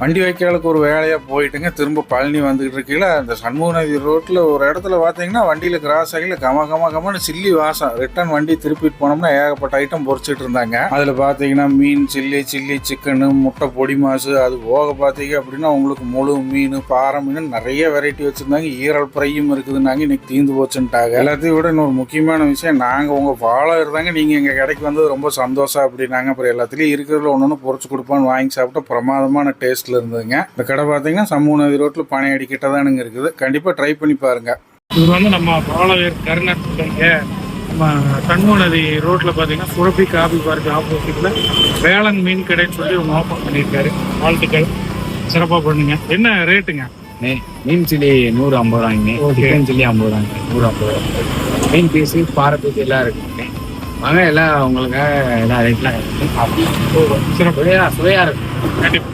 வண்டி வைக்காலுக்கு ஒரு வேலையாக போயிட்டுங்க திரும்ப பழனி வந்துக்கிட்டு இருக்கையில அந்த சண்முக நதி ரோட்டில் ஒரு இடத்துல பார்த்தீங்கன்னா வண்டியில் கிராஸ் ஆகல கம கம கமன்னு சில்லி வாசம். ரிட்டர்ன் வண்டி திருப்பிட்டு போனோம்னா ஏகப்பட்ட ஐட்டம் பொறிச்சிட்டு இருந்தாங்க. அதில் பார்த்தீங்கன்னா மீன் சில்லி சில்லி சிக்கனு முட்டை பொடி மாசு அது போக பார்த்தீங்க அப்படின்னா உங்களுக்கு முழு மீன் பாறை மீன் நிறைய வெரைட்டி வச்சுருந்தாங்க. ஈரல் ஃப்ரையும் இருக்குதுன்னாங்க. இன்னைக்கு தீந்து போச்சுன்ட்டாங்க. எல்லாத்தையும் விட இன்னொரு முக்கியமான விஷயம் நாங்கள் உங்கள் ஃபாலோ இருந்தாங்க நீங்கள் எங்கள் கடைக்கு வந்தது ரொம்ப சந்தோஷம் அப்படின்னாங்க. அப்புறம் எல்லாத்துலேயும் இருக்கிறதுல ஒன்று ஒன்று பொறிச்சு கொடுப்பான்னு வாங்கி சாப்பிட்டா பிரமாதமான டேஸ்ட் டேஸ்ட்டில் இருந்ததுங்க. இந்த கடை பார்த்தீங்கன்னா சமூக நதி ரோட்டில் பனையடி கிட்ட தானுங்க இருக்குது. கண்டிப்பாக ட்ரை பண்ணி பாருங்க. இவர் வந்து நம்ம பாலவேர் கருணர் நம்ம சண்முக நதி ரோட்ல பாத்தீங்கன்னா சுரப்பி காபி பார்க் ஆப்போசிட்ல வேளாண் மீன் கடைன்னு சொல்லி ஒன்று ஓப்பன் பண்ணியிருக்காரு. வாழ்த்துக்கள். சிறப்பா பண்ணுங்க. என்ன ரேட்டுங்க? மீன் சில்லி நூறு ஐம்பது ரூபாய்ங்க. சிக்கன் சில்லி ஐம்பது ரூபாய்ங்க. நூறு ஐம்பது ரூபாய். மீன் பீஸு பாறை பீஸ் எல்லாம் இருக்குங்க. வாங்க எல்லாம் உங்களுக்காக எல்லாம் ரேட்லாம் சிறப்பு. சுவையா சுவையா இருக்கும். கண்டிப்பா.